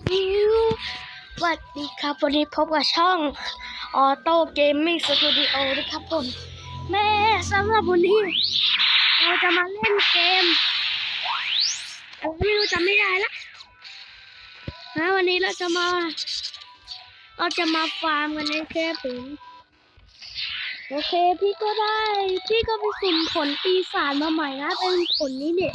สวัสดีครับ วันนี้พบกับช่องออโต้เกมมิ่งสตูดิโอนะครับผม แม่สำหรับวันนี้ เราจะมาเล่นเกมอะไรไม่รู้จำไม่ได้ละนะวันนี้เราจะมา เราจะมาฟาร์มกันในแค่ถึงโอเค พี่ก็ได้ พี่ก็ไปสุ่มผลปีศาจมาใหม่นะ เป็นผลนี้เนี่ย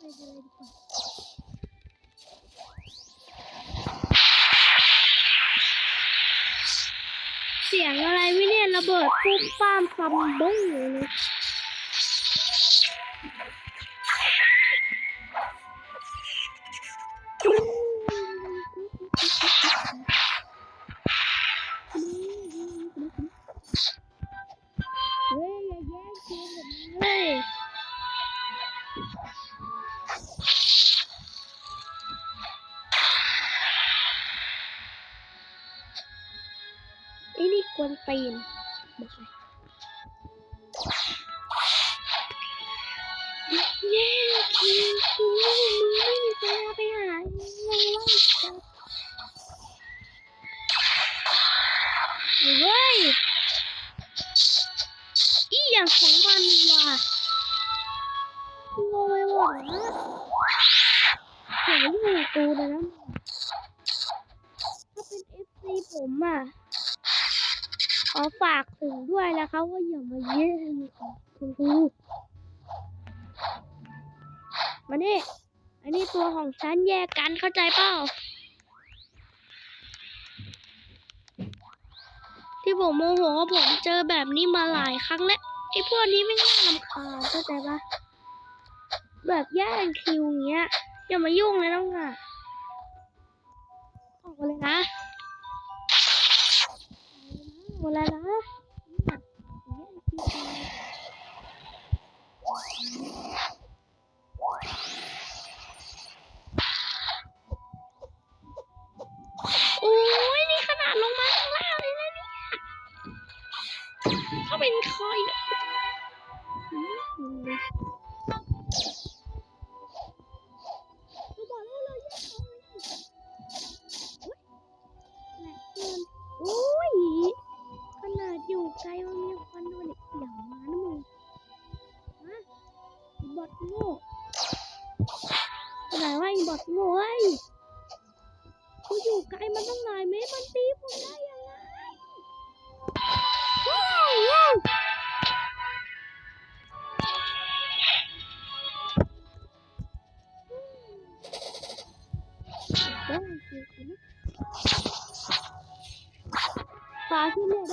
ไปเลยดีกว่าเสียงอะไรวิเนี่ยระเบิดปุ๊บป้ามซัมบุ้งเลย แย่คิวกูมึงไม่มีปัญญาไปหาเงินไล่จับเฮ้ยอีอย่างของมันว่ะงงไปหมดนะหาอยู่กูนะนะถ้าเป็นเอฟซีผมอะขอฝากถึงด้วยนะคะว่าอย่ามาแย่งของคุณครู มานี่อันนี้ตัวของฉันแยกกันเข้าใจเปล่า ที่ผมโมโหผมเจอแบบนี้มาหลายครั้งแล้วไอ้พวกนี้ไม่น่าลำคาญเข้าใจปะแบบแย่งคิวอย่างเงี้ยอย่ามายุ่งเลยน้องอะออกมาเลยนะหมดแล้วนะ เข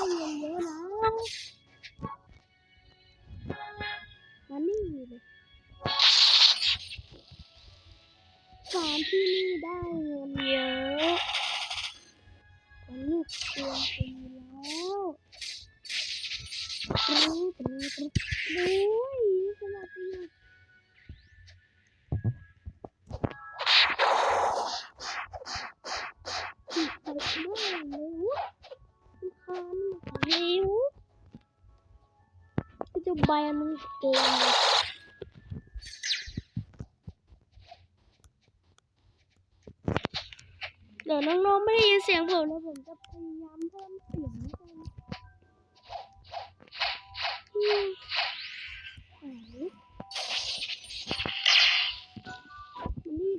ได้เงินเยอะนะมานี่เลยปลาที่นี่ได้เงินเยอะมันลูกเตือนปีแล้วรู้รู้รู้รู้สวัสดีติดไปบ้างเลย วุ้วก็จะแบนมึงเกมเลยเดี๋ยวน้องๆไม่ได้ยินเสียงผมแล้วผมจะพยายามเพิ่มเสียงกันอืมไหนมานี่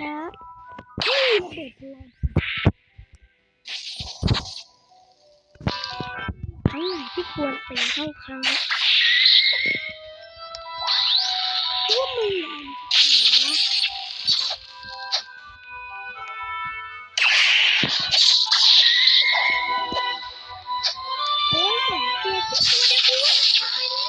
นะนี่ระเบิดพลั ครั้งหลายที่ควรเป็นเท่าครั้งว่ามึงอ่านไหนะโอ้ยสองตัวทุกตัวเดียวกูว่าตาย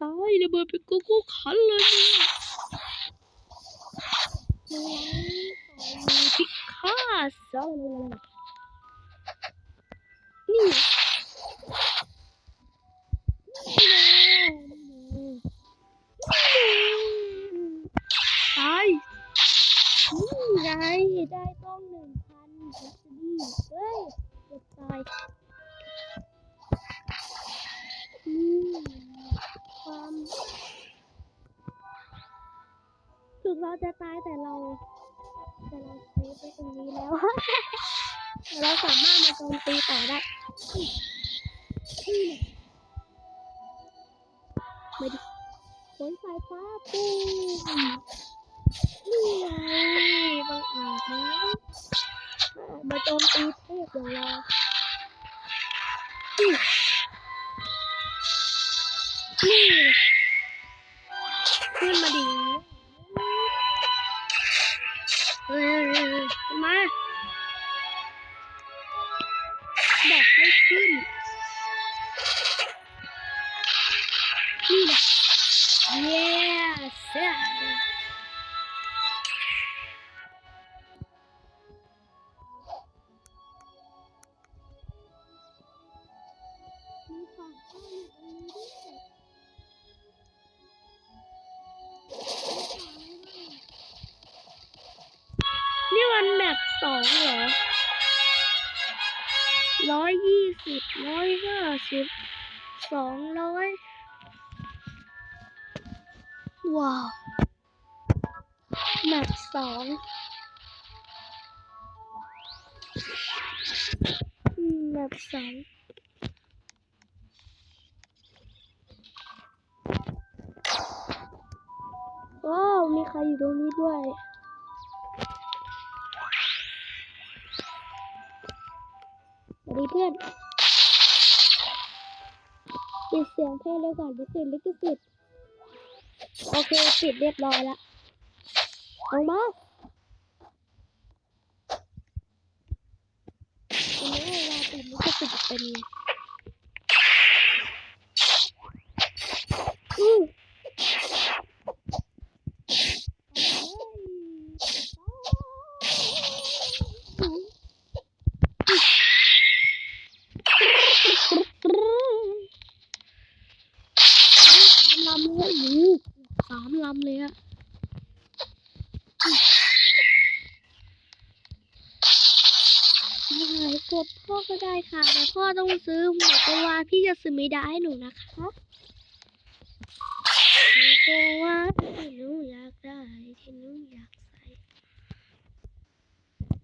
ตายระเบิดเป็นโกโก้คันเลยเนี่ยมีพิฆาต จะตายแต่เราแต่เราเซฟไปตรงนี้แล้วแต่เราสามารถมาโจมตีต่อได้ นี่ แบบสองว้าว มีใครอยู่ตรงนี้ด้วย สวัสดีเพื่อนปิดเสียงเพลงเลยก่อนเดี๋ยวติดลิขสิทธิ์โอเคปิดเรียบร้อยแล้วลงมาทีนี้เวลาติด ลิขสิทธิ์เป็นไงอือเฮ้ย สามลำเลยโอ้โหสามลำเลยอะ ไม่กดพ่อก็ได้ค่ะ แต่พ่อต้องซื้อหมวกกวาพี่จะซื้อไม่ได้ให้หนูนะคะหมวกกวาที่หนูอยากได้ที่หนูอยากใส่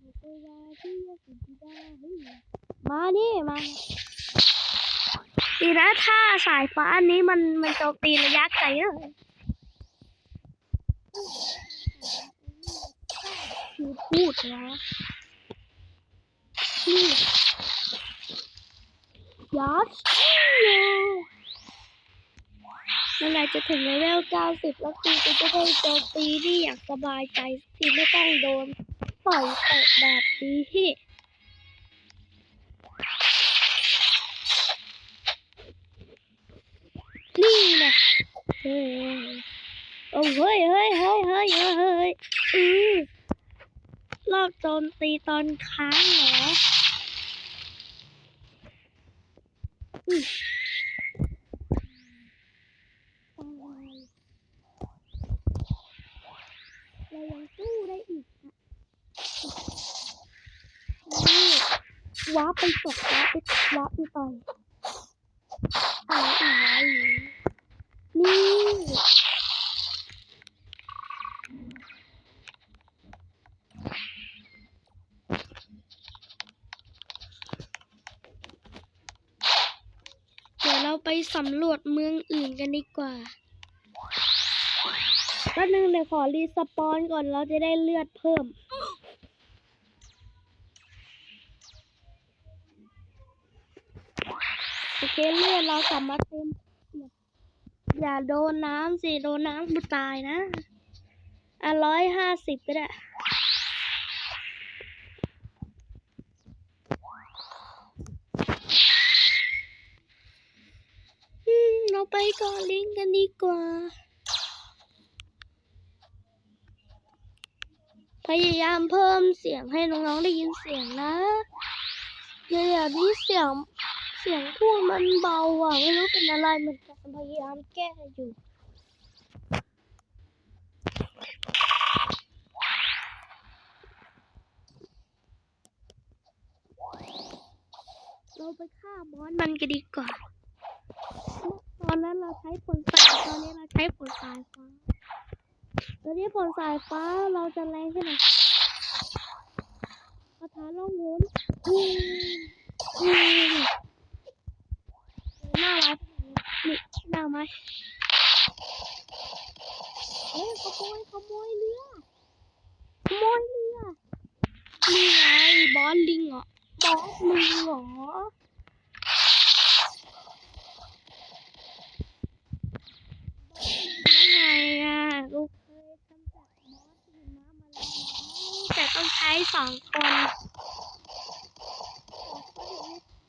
หมวกกวาที่จะซื้อไม่ได้มานี่มาดีนะถ้าสายฟ้าอันนี้มันมันโจมตีระยะไกลเลยพูดแล้ว นี่ยัดเมื่อไรจะถึงเลเวลเก้าสิบแล้วคือจะได้โจมตีนี่อย่างสบายใจที่ไม่ต้องโดนปล่อยเตะแบบนี้นี่แหละเฮ้ยโอ้เฮ้ยเฮ้ยเฮ้ยเฮ้ยเฮ้ยเฮ้ยอือรอบโจมตีตอนค้างเหรออือตาย เรายังสู้ได้อีกอะนี่ว้าร์ปไปตกว้าไปว้าไปต่อยอะไรนี่ ไปสำรวจเมืองอื่นกันดีกว่าแป๊บนึงเดี๋ยวขอรีสปอนก่อนเราจะได้เลือดเพิ่ม โอเคเลือดเรากลับมาเต็ม อย่าโดนน้ำสิ โดนน้ำกูตายนะอะร้อยห้าสิบก็ได้ อืม ต่อนลิงกันดีกว่า พยายามเพิ่มเสียงให้น้องๆได้ยินเสียงนะเดี๋ยวนี้เสียงเสียงพวกมันเบาอะไม่รู้เป็นอะไรเหมือนกันพยายามแก้อยู่เราไปฆ่าบอสมันกันดีกว่า ตอนนั้นเราใช้ผลสายตอนนี้เราใช้ผลสายฟ้า ตอนนี้ผลสายฟ้าเราจะแรงขึ้นหน่อยคาถาล่องหนอืมอืมหน้ารักนี่หน้าไหมเฮ้ยขโมยขโมยเรือขโมยเรือนี่ไงบอสลิงเหรอบอสลิงเหรอ ยังไง อะลูกเคยกำจัดมอสหิมะมาแล้วนะแต่ต้องใช้สองคน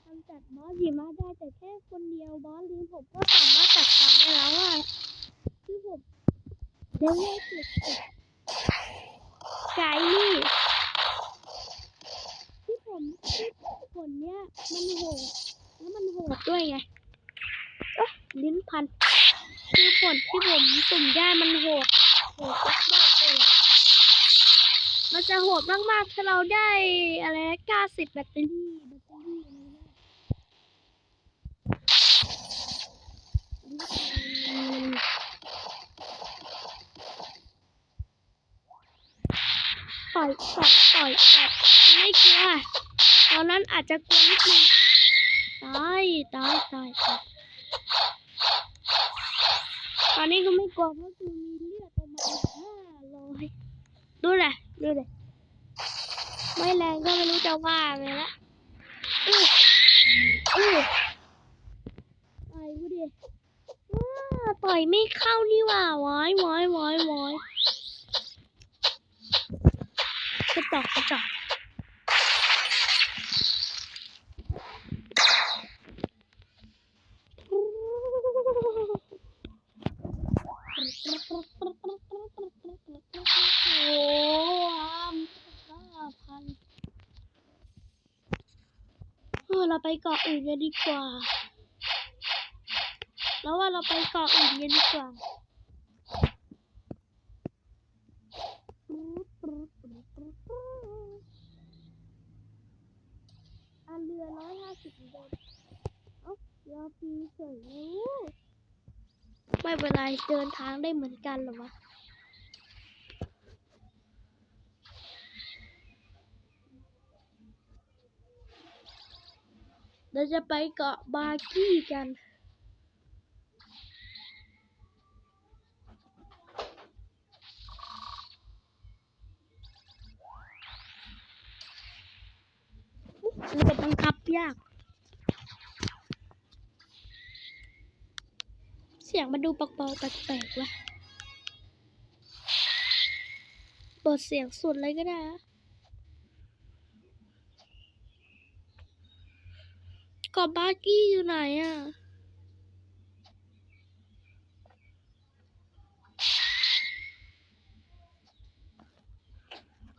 กำจัดมอสหิมะได้แต่แค่คนเดียวบอสลิงผมก็สามารถจัดการได้แล้วอะคือผมเดี๋ยวเลิกเก็บเก็บไก่นี่ที่ผมที่ผลเนี้ยมันโหดแล้วมันโหดด้วยไงเอ๊ะลิ้นพัน คือผลที่ผมสุ่มได้มันโหดโหดมากๆเลยมันจะโหดมากๆถ้าเราได้อะไรนะ90แบตเตอรี่แบตเตอรี่อะไรนะต่อยต่อยต่อยต่อยไม่กลัวตอนนั้นอาจจะกลัวนิดนึงตายตายตายตายตอ นนี้ก็ไม่กลัวเพราะคือมีเลือดประมาณห้าร้อยดูเลยดูเลยไม่แรงก็ไม่รู้จะว่าไงละอื้ออื้อต่อยกูดิว้าต่อยไม่เข้านี่ว่าว้ายว้ายว้ายว้ายกระจอกกระจอกโอ้ห้ามห้าพัน เออเราไปเกาะอื่นกันดีกว่า แล้วว่าเราไปเกาะอื่นกันดีกว่า อันเรือร้อยห้าสิบเดนเอ้าเรือปีเฉยเลยไม่ เป็นไรเดินทางได้เหมือนกันหรอวะเราจะไปเกาะบากี้กัน เรือบังคับยาก สียงมันดูเบาๆแปลกๆว่ะเปิดเสียงสุดเลยก็ได้นะเกาะบากี้อยู่ไหนอะ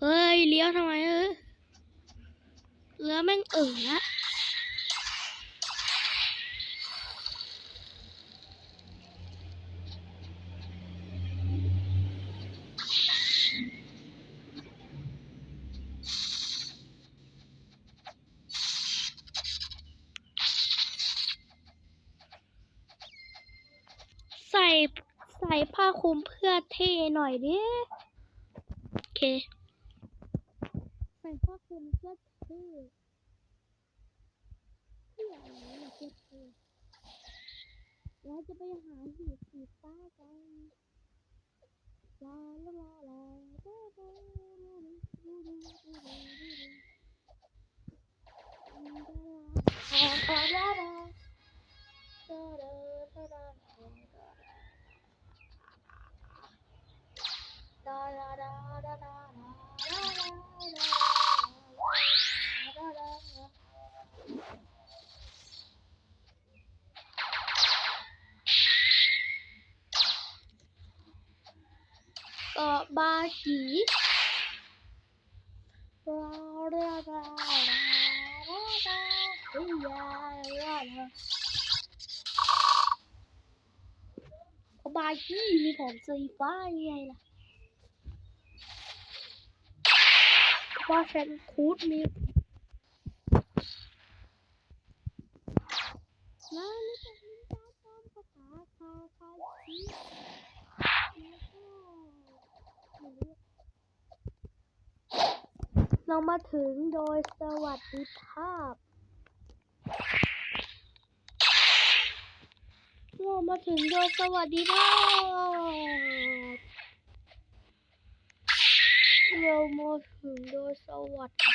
เฮ้ยเลี้ยวทำไมเออเรือแม่งเอ่อละใส่ใส่ผ้าคลุม เพื่อเท่หน่อยดิโอเคใส่ผ้าคลุมเสื้อเท่เพื่ออะไรล่ะเพื่อเท่เราจะไปหาห็ดสีบ có ba chỉ. Có ba chỉ uniform gì quá như vậy là ว่าแฟนคูดมีนตาตามภาษาคาคาชีแล้วก็เรามาถึงโดยสวัสดิภาพ เรามาถึงโดยสวัสดิภาพ ราโมถึงโดยสวัสดี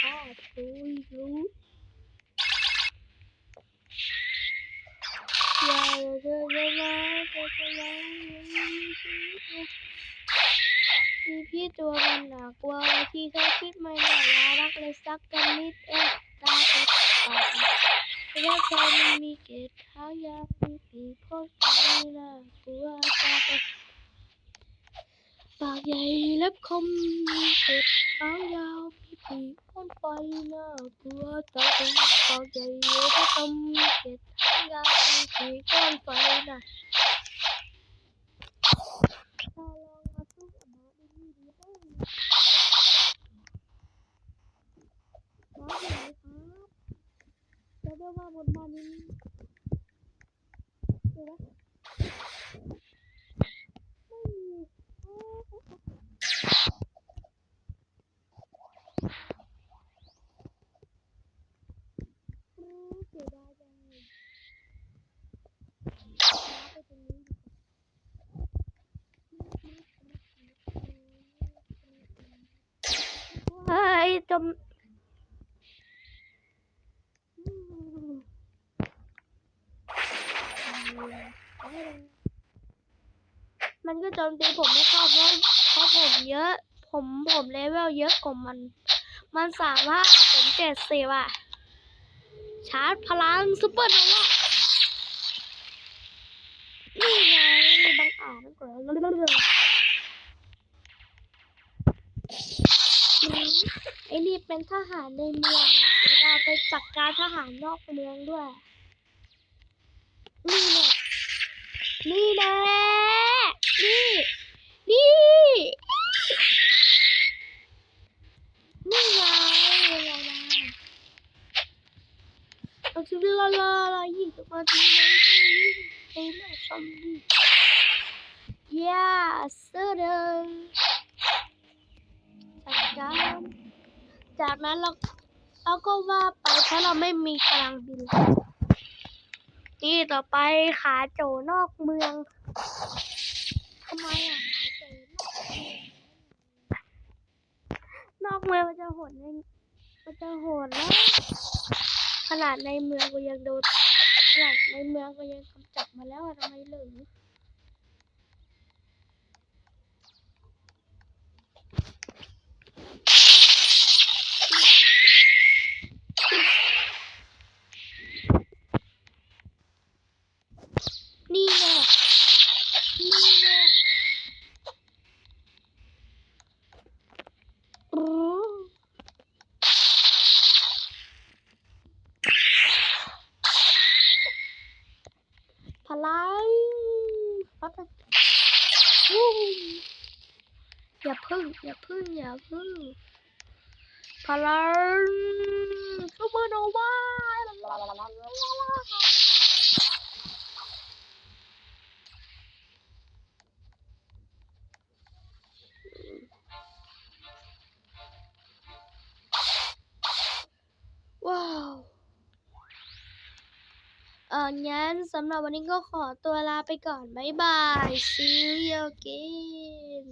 ภาพรู้รู้อย่าเดินไปมาไปไปมีพี่ตัวมันหนักกว่าที่เขาคิดไม่น่ารักเลยสักกันนิดเอ๊ตาตกแากรักใครมันมีเกศขายามีปีกพกใจน่ากลัวตาตก và giày lớp không kịp áo dao thì con quay là của tao cũng vào giày lớp không kịp áo dao thì con quay là đưa vào một màn hình Rồi เสียดายจังเลยไปตรงนี้ดีกว่าเฮ้ยจมมันก็โจมตีผมไม่เข้าเพราะเพราะผมเยอะ ผมผมเลเวลเยอะกว่ามัน มันสามารถเอาผมเจ็ดสิบอะ ชาร์จพลังซุปเปอร์โนวานี่ไงบังอาจนั่นก็ไอ้นี่เป็นทหารในเมืองเวเราไปจัดการทหารนอกเมืองด้วย นี่แหละนี่แหละนี่ นี่ นี่ไงลาลาเอาชีวิตลาลาลายี่สิบนาทีนะเฮ้ยน่าชมดี yes เสื้อเดินจัดการจากนั้นเราเราก็ว่าไปเพราะเราไม่มีพลังบิน นี่ต่อไปขาโจนอกเมืองทำไมอะขาโจนอกเมืองนอกเมืองมันจะโหดในมันจะโหดแล้วขนาดในเมืองก็ยังโดน ในเมืองก็ยังกำจัดมาแล้วทำไมเหลือนี่แน่นี่แน่โอ้พ ลังพัฒวู้อย่าพึ่ง อย่าพึ่ง อย่าพึ่ง พลังซูเปอร์โนวาว้าว เอองั้นสำหรับวันนี้ก็ขอตัวลาไปก่อน บ๊ายบาย see you again